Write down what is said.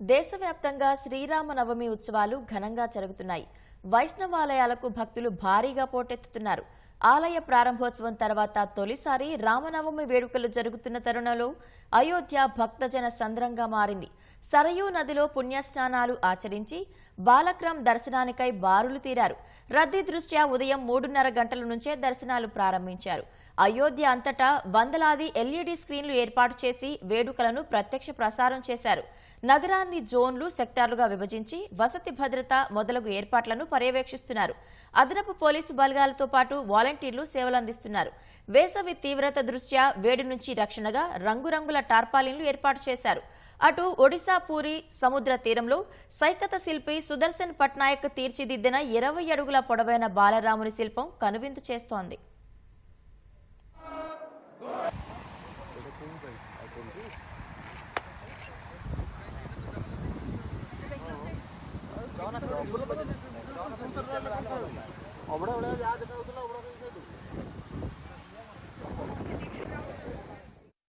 దేశవ్యాప్తంగా శ్రీరామనవమి ఉత్సవాలు ఘనంగా జరుగుతున్నాయి. వైష్ణవాలయాలకు భక్తులు భారీగా పోటెత్తుతున్నారు. ఆలయ ప్రారంభోత్సవం తర్వాత తొలిసారి రామనవమి వేడుకలు జరుగుతున్న తరుణంలో అయోధ్య భక్తజన సంద్రంగా మారింది. సరయూ నదిలో పుణ్యస్నానాలు ఆచరించి బాలక్రమ్ దర్శనానికై బారులు తీరారు. రద్దీ దృష్ట్యా ఉదయం మూడున్నర గంటల నుంచే దర్శనాలు ప్రారంభించారు. అయోధ్య అంతటా వందలాది ఎల్ఈడీ స్క్రీన్లు ఏర్పాటు చేసి వేడుకలను ప్రత్యక్ష ప్రసారం చేశారు. నగరాన్ని జోన్లు సెక్టార్లుగా విభజించి వసతి భద్రత మొదలగు ఏర్పాట్లను పర్యవేక్షిస్తున్నారు. అదనపు పోలీసు బలగాలతో పాటు వాలంటీర్లు సేవలందిస్తున్నారు వేసవి తీవ్రత దృష్ట్యా వేడి నుంచి రక్షణగా రంగురంగుల టార్పాలిన్లు ఏర్పాటు చేశారు. అటు ఒడిశా పూరి సముద్ర తీరంలో సైకత శిల్పి సుదర్శన్ పట్నాయక్ తీర్చిదిద్దిన ఇరవై అడుగుల పొడవైన బాలరాముని శిల్పం కనువిందు చేస్తోంది.